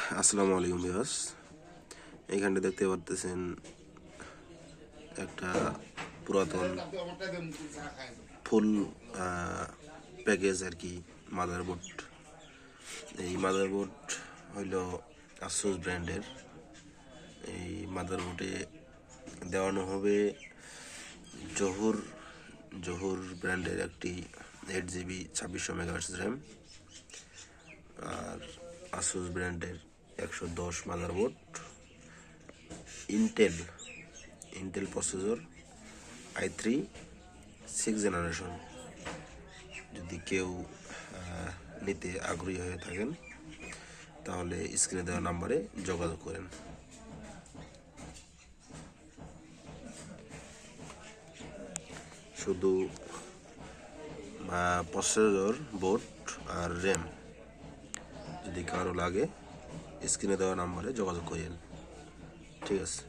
আসসালামু আলাইকুম বিয়াস এইখানটা দেখতে পারতেছেন একটা পুরাতন ফুল প্যাকেজ আর কি মাদার মাদারবোর্ড এই মাদার মাদারবোর্ড হইল আসুস ব্র্যান্ডের। এই মাদার মাদারবোর্ডে দেওয়ানো হবে জহুর জহুর ব্র্যান্ডের একটি এইট জিবি ছাব্বিশশো মেগাহার্স র্যাম আর আসুস ব্র্যান্ডের একশো দশ motherboard Intel Intel processor i three six generation যদি কেউ নিতে আগ্রহী হয়ে থাকেন, তাহলে স্ক্রিনে দেওয়া নাম্বারে যোগাযোগ করেন। শুধু প্রসেসর বোর্ড আর র্যাম যদি কারও লাগে স্ক্রিনে দেওয়া নাম্বারে যোগাযোগ করেন ঠিক আছে।